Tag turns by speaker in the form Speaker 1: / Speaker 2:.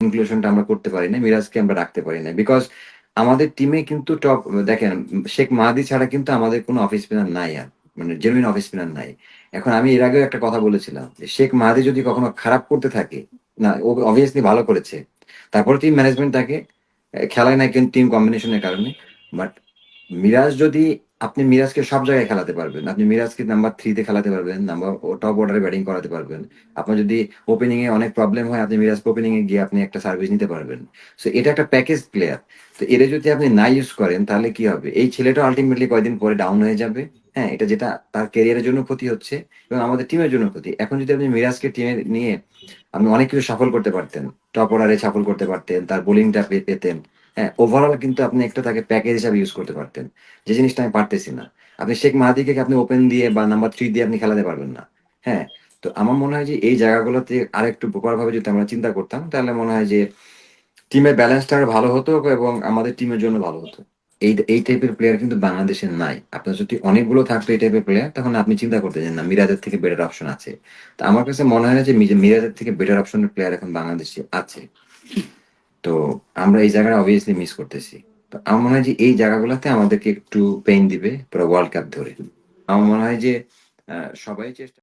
Speaker 1: আমরা করতে পারি না মিরাজকে আমরা রাখতে পারি না বিকজ আমাদের টিমে কিন্তু টপ দেখেন শেখ মাহাদি ছাড়া কিন্তু আমাদের কোনো অফিস স্পিনার নাই আর মানে জেনুইন অফিস স্পিনার নাই। এখন আমি এর আগেও একটা কথা বলেছিলাম শেখ মাহাদি যদি কখনো খারাপ করতে থাকে, না, ও অবভিয়াসলি ভালো করেছে। তারপরে টিম ম্যানেজমেন্ট তাকে খেলায় না কিন্তু টিম কম্বিনেশনের কারণে। বাট মিরাজ যদি আপনি মিরাজকে সব জায়গায় খেলাতে পারবেন। আপনি মিরাজকে নাম্বার থ্রিতে খেলাতে পারবেন নাম্বার টপ অর্ডারে ব্যাটিং করাতে পারবেন। আপনার যদি ওপেনিং এ অনেক প্রবলেম হয়, আপনি মিরাজ ওপেনিং এ গিয়ে আপনি একটা সার্ভিস নিতে পারবেন। সো এটা একটা প্যাকেজ প্লেয়ার তো এর যদি আপনি না ইউজ করেন, তাহলে কি হবে? এই ছেলেটা আলটিমেটলি কয়দিন পরে ডাউন হয়ে যাবে। হ্যাঁ এটা যেটা তার ক্যারিয়ারের জন্য ক্ষতি হচ্ছে এবং আমাদের টিমের জন্য ক্ষতি। এখন যদি আপনি মিরাজকে টিমে নিয়ে আপনি অনেক কিছু সফল করতে পারতেন টপ অর্ডারে সফল করতে পারতেন, তার বোলিংটা পেতেন হ্যাঁ ওভারঅল কিন্তু আপনি একটা তাকে প্যাকেজ হিসাবে ইউজ করতে পারতেন। যে জিনিসটা আমি পারতেছি না। আপনি শেখ মাহাদিকে আপনি ওপেন দিয়ে বা নাম্বার থ্রি দিয়ে আপনি খেলাতে পারবেন না। হ্যাঁ তো আমার মনে হয় যে এই জায়গাগুলোতে আরেকটু প্রপার ভাবে যদি আমরা চিন্তা করতাম, তাহলে মনে হয় যে টিমের ব্যালেন্সটা ভালো হতো এবং আমাদের টিমের জন্য ভালো হতো। এই এই টাইপের প্লেয়ার কিন্তু বাংলাদেশে নাই। আপনার যদি অনেকগুলো থাকতো এই টাইপের প্লেয়ার তখন আপনি চিন্তা করতে না, মিরাজের থেকে বেটার অপশন আছে। তো আমার কাছে মনে হয় না যে মিরাজের থেকে বেটার অপশনের প্লেয়ার এখন বাংলাদেশে আছে। তো আমরা এই জায়গাটা অবভিয়াসলি মিস করতেছি। তো আমার মনে হয় যে এই জায়গাগুলোতে আমাদেরকে একটু পেইন দিবে পুরো ওয়ার্ল্ড কাপ ধরে। আমার মনে হয় যে সবাই চেষ্টা